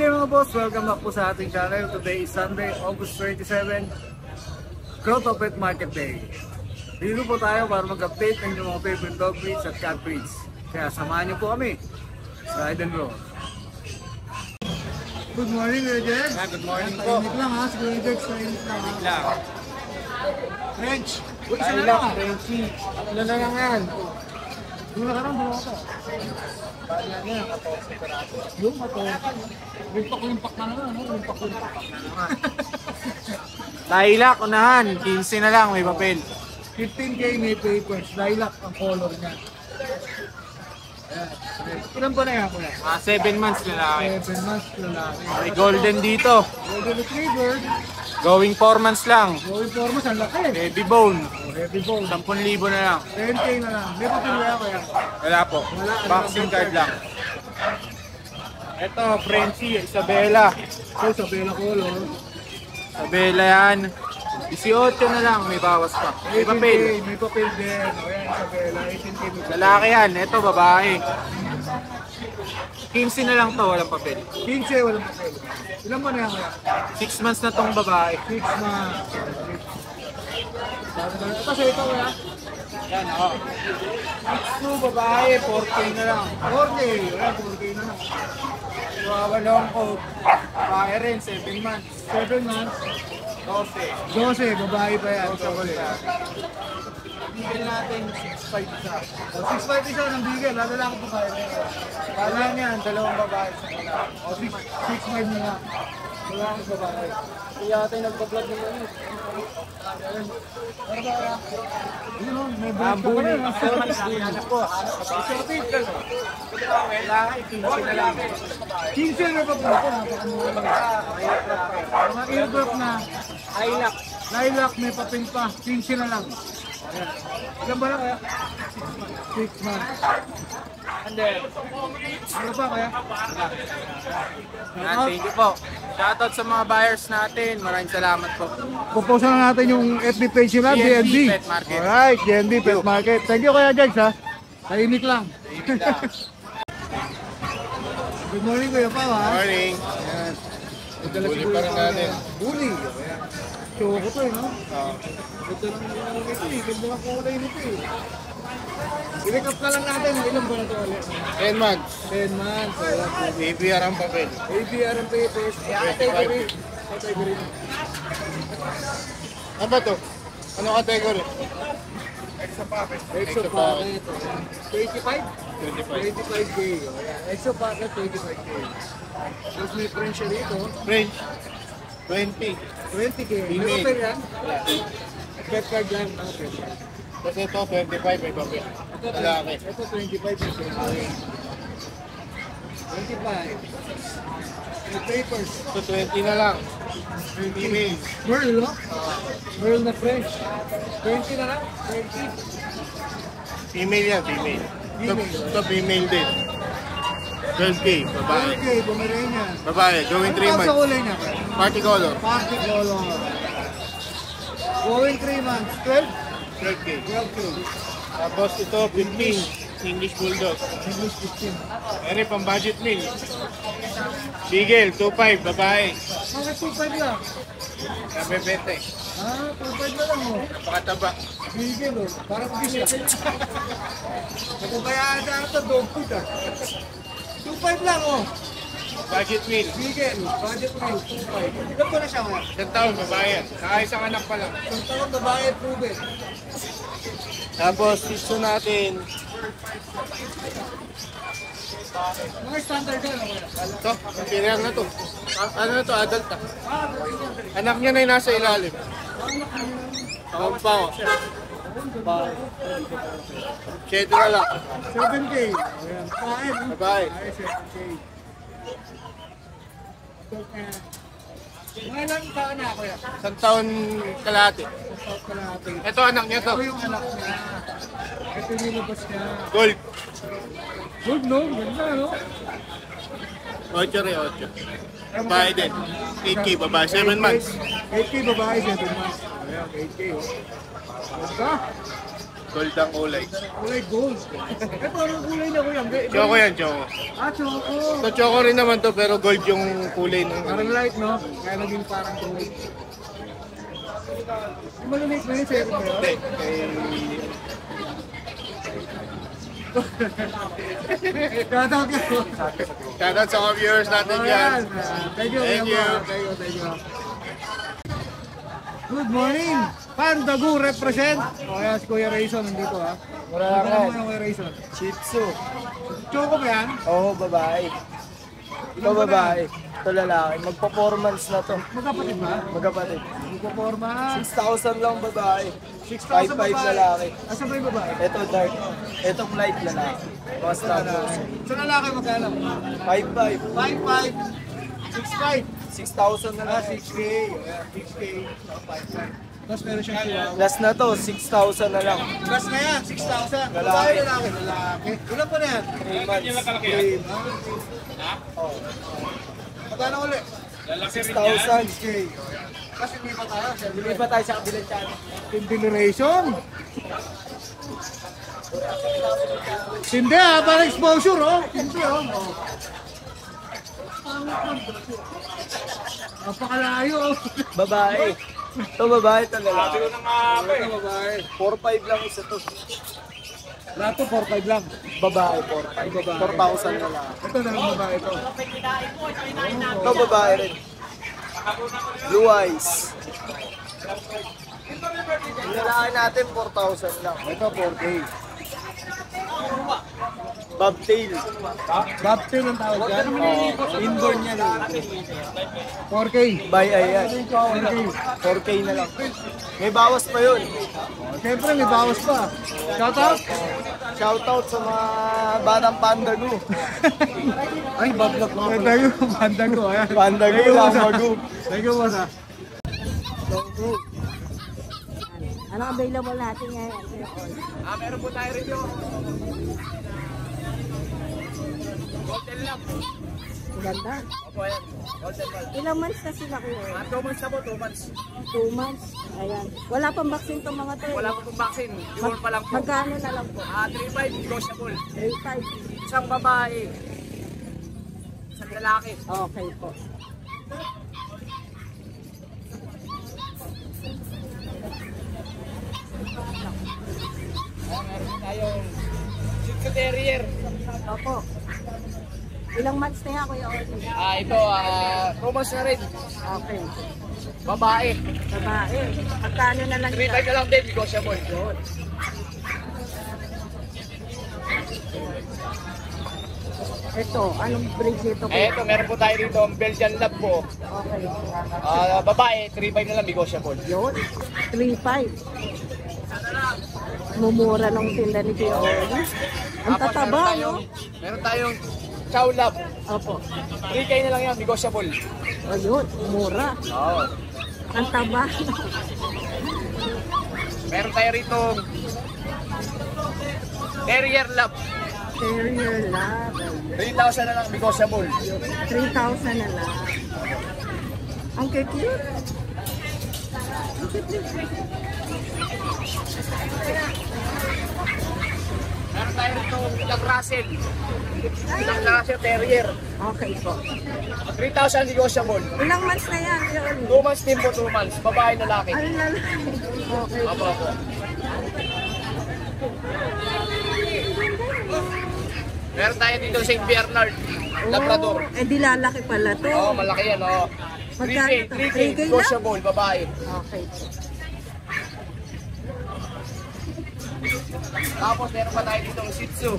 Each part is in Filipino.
day mga boss, welcome back po sa ating channel. Today is Sunday, August 27, Growth of Pet Market Day. Dito po tayo para mag-update ng inyong mga favorite dog breeds at cat breeds. Kaya samahan niyo po kami sa Ride and Roll. Good morning, Kuya Jex. Ah, good morning po. Tahimik lang ha, si Kuya Jex, tahimik lang ha. lang. French! Uy, isa na lang. Frenchy. Ano na lang yan? Na ka lang, dalawa ka. Yung mato. Limpak-limpak na naman, no? Limpak-limpak na naman. Lilac, unahan. 15 na lang, may papel. 15k may papers, lilac ang color niya. Ilan ba na yan kuya? Ah, 7 months lalaki. 7 months lalaki. May golden dito. Golden Retriever, Going 4 months lang. going formas, ang laki. Baby bone. Oh, heavy bone. 10,000 na lang. 10k na lang. May papel kaya kuya? Wala po. Vaccine card lang. Ito, Frenchy, Isabela. So, sa Bella color. Isabela yan. 18 na lang, may bawas pa. May 18K, papel. May papel din. O yan, Isabella. 18k may papel. Lalaki yan. Ito, babae. 15 na lang to, walang papel. 15, walang papel. Ilan ba na yan kuya? 6 months na tong babae. 6 months. Sa ito kuya? Yan, ako. 6 babae, 4K na lang. 4k. Ayan, 4k na lang. Chihuahua long coat. Babae rin, 7 months. 7 months. 12. 12, babae pa yan. Bigyan natin 6.5 isa. 6.5 isa ng bigel, lalaki po kayo. Kala niyan, dalawang babae sa lalaki. O, 6.5 na lang. Lalaki babae. Kaya tayo nagpa-vlog naman yun. Yun o, may brand ka pa rin. Ito naman, hanap po. Exotic. Lalaki, 15 na lang. 15 na pa po ito. Mga airdrop na Lilac. lilac, may papel pa, 15 na lang. Ilan ba na kaya? 6 months. And then, Ano pa kaya? yan, thank you po. Shoutout sa mga buyers natin. Maraming salamat po. Pupost na natin yung FB page nila, DNB. Pet Market. Alright, DNB Pet Market. Thank you Kuya Jags ha. Tahimik lang. You lang. Good morning Kuya Pao ha. Morning. Ayan. Magdala Bully si Kuya pa rin Pao natin. Ayan. Choco to eh no? Oh. Ganda ng ano nito eh. Ganda ng kulay nito eh. I-recap na lang natin. Ilan ba na ito ulit? 10 months. 10 months. APR ang papel. ABR ang papers. Category. Category. Ano ba to? Ano category? Exo Exo packet. packet. Ayan. 25? 25. 25K. Ayan. Exo packet 25K. Tapos may French siya dito. French. 20. 20K. Email. May papel yan? Pet card yan. Pet card. Tapos ito, 25 may papel. Ito, Lalaki. Ito 25 may papel. 25. May papers. Ito, 20 na lang. Female. Merl, no? Merl na French. 20 na lang? 20. Female yan, female. Ito, Female. ito female din. 12K, babae. Okay, Pomeranian. Babae, going 3 Ano pa sa months. kulay niya? Party color, Party color. Going 3 months. 12? 12K. 12K. Tapos ito, 15. English Bulldog. English 15. Ere, pang budget meal. Beagle, 2.5, babae. Bakit 2.5 lang? 20. Ah, 2.5 na lang oh. Napakataba. Bigel oh. Parang fish ah. Nakubayaan na ito, dog food ah. 2.5 lang oh. Budget meal. Bigel, budget meal, 2.5. Ilan ko na siya nga? Isang taon, babae yan. Saka isang anak pa lang. Isang taon babae proven. Tapos, ito natin. Mga standard yan oh. Ito, imperial na to. A- ano na to, adult na. Ah. Anak niya na yung nasa ilalim. Pampaw. Cheto na lang. 7K. Ayan. Kain. no? Babae. Ay, 7K. Mga ilang taon na ako yan? Isang taon kalahati. Sa South ka natin. Ito anak niya to. Ito yung anak niya. Ito yung nilabas niya. Gold. Good no? Ganda no? 8 re 8. Babae din. 8K babae. 7 months. 8K babae, 7 months. Ayan, 8K oh. Ganda. Gold ang kulay. Kulay gold. Eh, parang kulay na kuya. Choco yan, choco. Ah, choco. So, choco rin naman to, pero gold yung kulay ng Parang light, no? Kaya naging parang gold. Malamig na yun, sir. Hindi, kay... Shoutout ko. Shoutout sa mga viewers natin Oh, yan. Thank you. Thank you, thank you. Good morning! Pandagu represent! O yan, si Kuya Rayson nandito ha. Wala Ano ka. mo yung Kuya Rayson? Shih Tzu. Choco ba yan? Oo, babae. Ito babae. Ito lalaki. Magpa-performance na to. Magkapatid ba? Magkapatid. Magpaporma. 6,000 lang babae. 6,000 5,500 babae. lalaki. Asan ba yung babae? Ito dark. Itong light lalaki. Mga standards. Sa lalaki magkano? 5,500. 5'5", 6'5". 6,000 na Ah, lang. 6K. Ayan, 6K. saka 5'5". Tapos meron siyang chihuahua. Last na to, 6,000 na lang. Gas na yan, 6,000. Lalaki. Lalaki. Lalaki. Ilan pa na yan? 3 months. Three. Oh. Magkano ulit? 6,000. 6K. Kasi hindi pa tayo. Bili pa tayo sa kabilang channel. Team generation. Hindi ah, parang exposure oh. Hindi oh. oh. Napakalayo oh. Babae. Ito babae, ito lalaki. Ito babae. 4,500 lang isa to. Lahat to 4-5 lang. Babae, 4,500. 4,000 na lang. Ito na lang babae ito. Ito babae rin. Blue eyes. Yung lalaki natin, 4,000 lang. Ito 4K. Bobtail. Bobtail ang tawag dyan. Oh, inborn niya lang. 4K. By eye yan. 4K. 4K na lang. May bawas pa yun. Siyempre may bawas pa. Shout out. Shoutout sa mga batang pandago. Ay. Thank you, banda ko. Ayan. Pandago, Thank you, boss, lamago. Thank you, boss. ah. Ano available natin ngayon? Ah, meron po tayo rin yung Hotel Lab. Ganda. Opo, yan. Hotel Lab. Ilang months na sila kuya? Ah, two months na po, two months. Two months. Ayan. Wala pang vaccine tong mga to. eh. Wala po pong vaccine. Yun pa lang po. Magkano na lang po? Ah, 3-5, negotiable. 3.5. Isang babae. Isang lalaki. Okay po. Meron tayong Tzu Terrier. Opo. Ilang months na yan kuya Oli? Ah, ito, ah, two months na rin. Okay. Babae. Babae. Magkano na lang 3-5 siya? na lang din, negotiable. Yun. Ito. Anong breed nito Eh, kuya? ito, meron po tayo dito, ang Belgian Lab po. Okay. Ah, babae, 3-5 na lang, negotiable. Yun. 3.5. Mumura ng tinda ni Kuya Oli. Ang Tapos meron tataba, no? tayong, meron tayong Chow Lab. Opo. 3K na lang yan, negotiable. Ayun. Mura. Oo. Ang taba. Meron tayo rito Terrier Lab. Terrier lab. 3,000 na lang, negotiable. 3,000 na lang. Ang cute. Ang cute. Tayo rito Jack Russell. Jack Russell Terrier. Okay po. 3,000 negotiable. Ilang months na yan? Yun. 2 months din po, 2 months. Babae, lalaki. Ano na? Okay. Apo, apo. Meron tayo dito St. Bernard. Labrador. Oh, eh di lalaki pala to. Oo, malaki yan, oo. 3K, Magkano to? 3K, 3K lang? negotiable, babae. Okay. Tapos meron pa tayo dito Shih Tzu.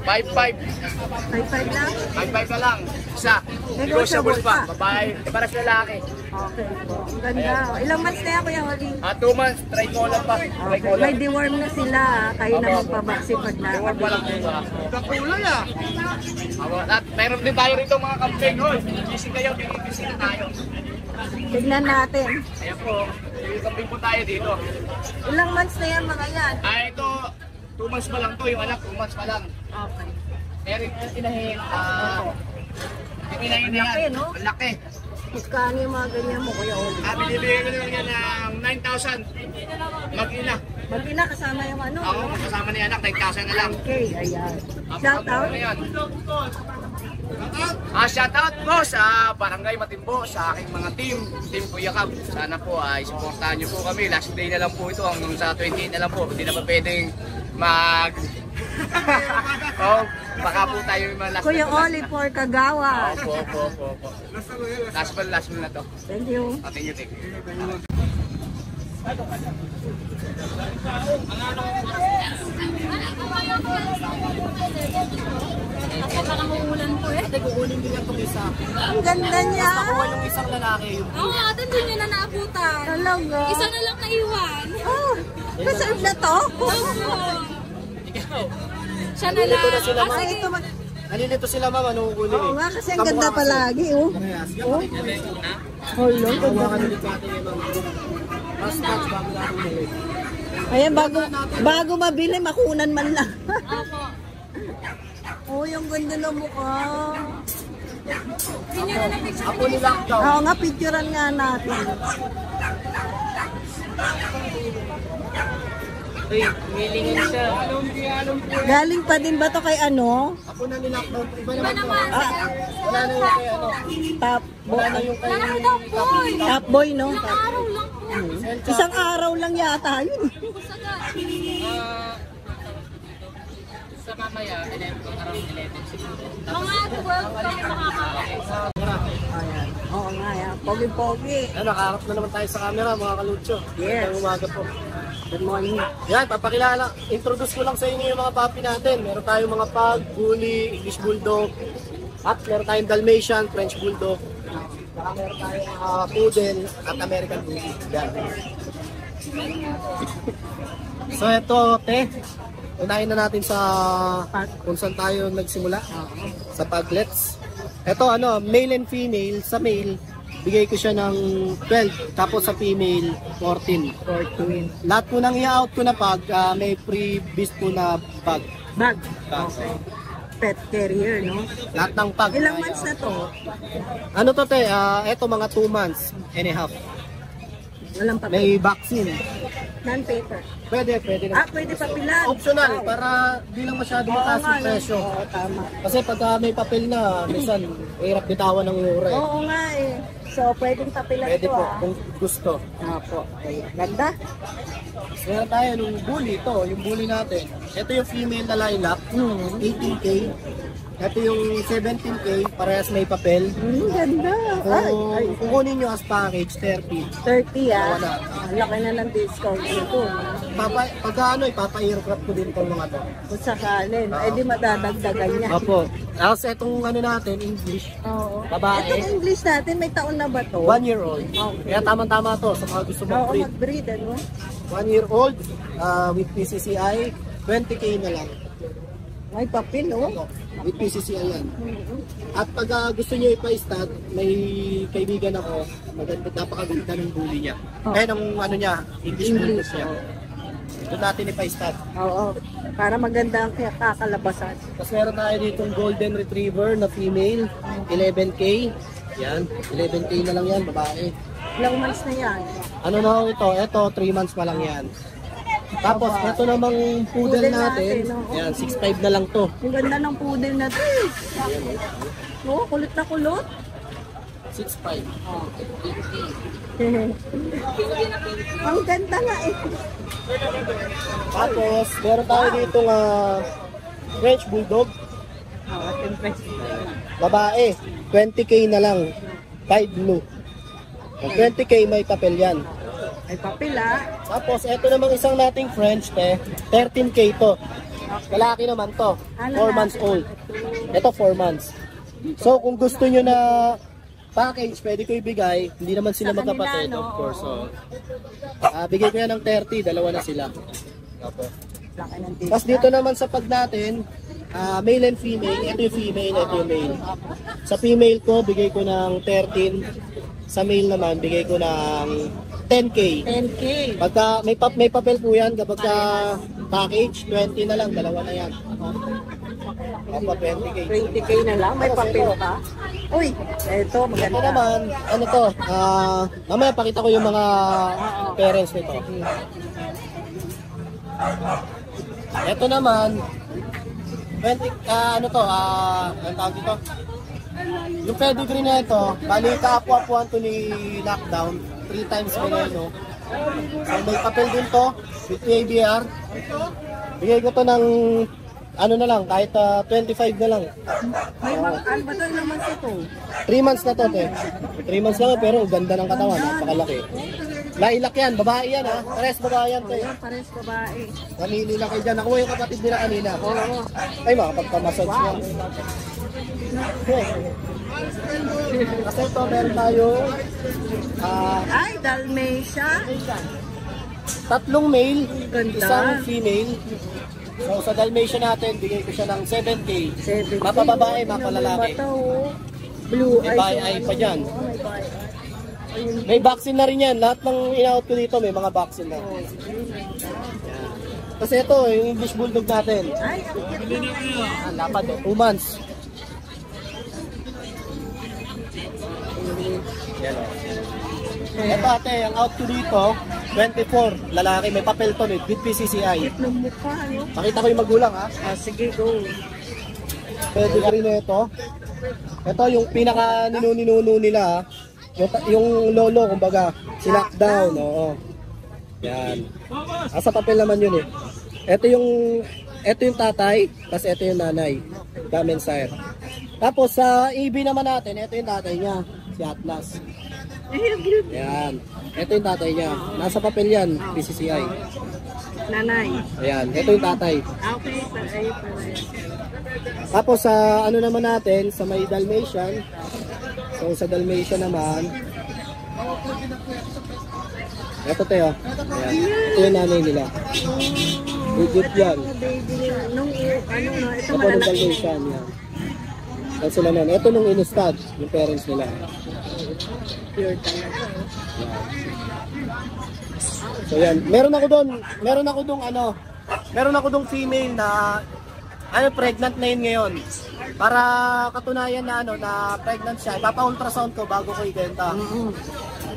5-5. 5-5 lang? 5-5 na lang. Isa. Negotiable pa. Babae. Paras lalaki. Okay. Ang ganda. Ilang months na yan, Kuya Oli? Ah, 2 months. Try ko lang pa. Try Okay. ko May lang. deworm na sila. ah. Kayo na magpabaksin pag na. Ewan pa lang. Kakulay ah. At meron din tayo rito mga campaign. Hoy, gising kayo. Gising na tayo. Tignan natin. Ayan po. Campaign po tayo dito. Ilang months na yan mga yan? Ah, ito. 2 months pa lang to. Yung anak, 2 months pa lang. Okay. Meron yung tinahin. Ah, yung tinahin na yan. no? Ang Laki. Magkano yung mga ganyan mo, Kuya Oli? Ah, binibigyan ko naman yan ng 9,000. Mag-ina. Mag-ina kasama yung ano. No? kasama ni anak, 10,000 na lang. Okay, ayan. Shout out. Ano yan? Ah, shout out po sa Barangay Matimbo, sa aking mga team, Team Kuya Cab. Sana po ay supportahan niyo po kami. Last day na lang po ito hanggang sa 28 na lang po. Hindi na pa pwedeng mag... oh, baka po tayo yung mga last Kuya na Oli for Kagawa. Opo, opo, opo, opo. Last one, last one na to. Thank you. Ah, Thank you, thank you. Ang ganda niya. yung isang lalaki, yung Oo, oh, doon niya na naabutan. Talaga. Isa na lang naiwan. Oh, reserve na to? Siya na lang. Kasi ito mag... Nalilito sila ma'am, ano kukunin Oo nga, kasi ang ganda palagi, oh. Oh. Hold on, ganda. Ayan, bago, bago mabili, makunan man lang. Opo. Oh, yung ganda ng mukha. Ako ni lockdown. Oo nga, picturean nga natin. Uy, hilingan siya. Galing pa din ba to kay ano? Ako na ni lockdown. Iba naman. naman. Ah, Wala na yung kay ano. top boy. Wala na yung kay... Top boy, no? Ilang araw lang po. Isang araw lang yata yun. Sagad. Mamaya, 11, around 11 siguro. Mga 12 kami makakapos. Ayan. Oo nga, yan. Pogi-pogi. Ano, nakaharap na naman tayo sa camera mga kalutso. Yes. Magandang umaga po. Good morning. Yan, papakilala. Introduce ko lang sa inyo yung mga puppy natin. Meron tayong mga pug, bully, English bulldog, at meron tayong Dalmatian, French bulldog. Saka meron tayong ah, poodle at American bully. Yan. So ito, te. Unahin na natin sa kung saan tayo nagsimula. Sa puglets. Ito ano, male and female. Sa male, bigay ko siya ng 12. Tapos sa female, 14. 14. Lahat po nang i-out ko na pag ah, may free-beast po na pag. Bag. Okay. Pet carrier, no? Lahat ng pag. Ilang months na to? Ano to te? Ah, eto mga 2 months and a half. Walang papel. May vaccine. Non-paper. Pwede, pwede Ah, pwede papilan. Optional Wow. para di lang masyado mataas yung presyo. Oo, tama. Kasi pagka may papel na, minsan, hirap bitawan ng mura eh. Oo nga eh. So, pwedeng papilan Pwede to po, ah. kung gusto. Ah, po. Okay. Ganda. Meron tayo nung bully, ito, yung bully natin. Ito yung female na lilac, Hmm. 18K. Ito yung 17K, parehas may papel. Hmm, ganda. Ay, Kung ay. kukunin nyo as package, 30. 30 ah. Wala. Ang laki na ng discount nito. Papa, pagka ano, ipapa-aircraft ko din itong mga to. Kung sakalin, eh di madadagdagan niya. Opo. Tapos itong ano natin, English, Oo. Babae. Itong English natin, may taon na ba to? one year old. Okay. Kaya tamang-tama to sa mga gusto Oo, mag-breed. mag-breed, ano? One year old, uh, with PCCI, 20k na lang. May papel, oh. With PCCI yan. At pag ah, gusto niyo ipa-stud, may kaibigan ako, maganda, napakaganda ng bully niya. Oh. Eh, ng ano niya, English, English, niya. oh. Doon natin ipa-stud. Oo. Para maganda ang kaya kakalabasan. Tapos meron tayo ditong golden retriever na female, 11k. Yan, 11k na lang yan, babae. Ilang months na yan. Ano na ito? Ito, 3 months pa lang yan. Tapos, ito namang poodle, Poodle natin. natin, oo. Yan, 6'5 na lang to. Ang ganda ng poodle na to. Oo, kulit na kulot. 6'5. ang ganda nga eh. Tapos, meron tayo dito nga French Bulldog. Babae, 20k na lang. 5 blue. Ang 20k may papel yan. May papel ah. Tapos, ito namang isang nating French, te. 13k to. Lalaki naman to. 4 months old. Ito, 4 months. So, kung gusto nyo na package, pwede ko ibigay. Hindi naman sila magkapatid, of course. So, ah, bigay ko yan ng 30, dalawa na sila. Tapos dito naman sa pag natin, ah, male and female, ito yung female, ito yung male. Sa female ko, bigay ko ng 13. Sa male naman, bigay ko ng 10k. 10K. Pagka may pap may papel po yan kapag ka package 20 na lang dalawa na yan. Opo, 20k. 20K na lang. May papel pa. Uy, eto Ito maganda. naman, ano to? Ah, mamaya pakita ko yung mga parents nito. Ito naman, 20, ah, ano to, ah, ang tawag dito? Yung pedigree na ito, bali kaapu-apuan to ni lockdown, 3 times veneno. So may papel din to, with ABR. Bigay ko to ng, ano na lang, kahit ah, 25 na lang. May mga, ano ba ito naman ito? 3 months na to, te. 3 months lang, pero ganda ng katawan, napakalaki. Lailak yan, babae yan ha. Pares babae yan, te. Pares babae. Namili lang kayo dyan. Nakuha yung kapatid nila kanina. Oo. Ay, makapagpamassage wow. yan. Kasi ito, meron tayo ah, Ay, Dalmatia. tatlong male, Ganda. isang female. So sa Dalmatian natin, bigay ko siya ng 7K. Seven. Mapababae, Ay, mapalalaki. oh. Blue May eyes. bahay eye pa dyan. Oh, may. May vaccine na rin yan. Lahat ng in-out ko dito, may mga vaccine na. Kasi ito, yung English Bulldog natin. Ay, ang cute lapad eh. 2 months. Yan o. Ito ate, ang out ko dito, 24, lalaki, may papel to with PCCI. Cute ng mukha, ano? Pakita ko yung magulang ha. Ah, sige, go. Pedigree na ito. Ito yung pinaka ninuninuno nila ha. Yung, yung lolo, kumbaga, si lockdown. Oo. Yan. Asa papel naman yun eh. Ito yung ito yung tatay, tapos ito yung nanay. Damen sire. Tapos sa EB naman natin, ito yung tatay niya, si Atlas. Ay, ang cute. Yan. Ito yung tatay niya. Nasa papel yan, PCCI. Nanay. Ayan, ito yung tatay. Ah, Okay, pa- ay, pala. Tapos sa ano naman natin, sa may Dalmatian. So sa Dalmatian naman, ito tayo. Ayan. Ito yung nanay nila. Legit yan. Nung, ano ito malalaki. Dalmatian. Yan. Yan sila nun. Ito nung inustad, yung parents nila. Pure talaga. So yan. Meron ako doon, meron ako doon ano, meron ako doon female na ano pregnant na yun ngayon. Para katunayan na ano na pregnant siya, ipapa-ultrasound ko bago ko ibenta.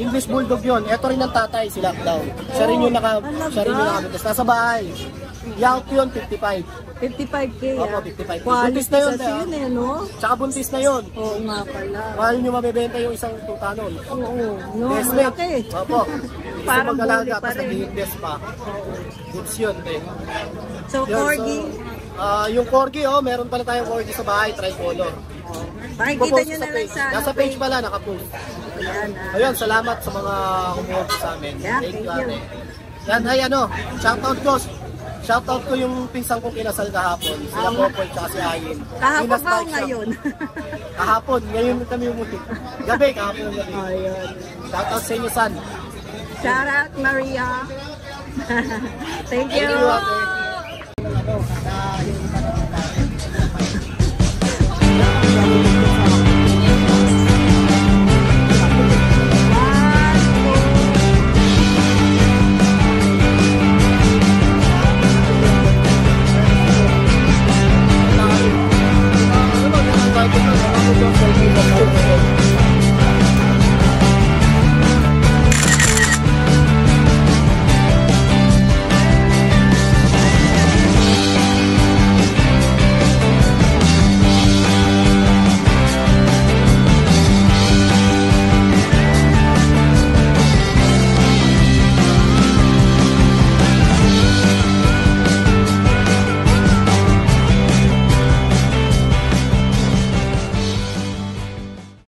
English Bulldog yun. Ito rin ang tatay, si Lockdown. Siya rin yung naka, siya rin yung nakabitas. Nasa bahay. Yacht yun, 55. 55k Opo, ah. 55K. Quality Buntis na yun, kasi ah. yun eh, no? Tsaka buntis na yun. Oo nga pala. Mahal nyo mabibenta yung isang tutanon. Oo, no, Yes, malaki. Opo. Parang mag-alaga bully pa pa. Goods yun, eh. So, Yun, corgi, So, ah, yung corgi, oh, meron pala tayong corgi sa bahay, tricolor. makikita Popost nyo na lang sa Nasa page pala, nakapost. Ayan, ah. Ayun, salamat sa mga kumuha sa amin. Yeah, Thank thank you, you. ate. Yan, ay ano, shoutout ko. Shoutout ko yung pinsang kong kinasal kahapon. Sila Ah. Popoy tsaka si Ayin. Kahapon ba ngayon? Kahapon, ngayon kami umuti. Gabi, kahapon ng gabi. Ayun. Shoutout sa inyo, son. Shout out, Maria. Thank you. Thank you,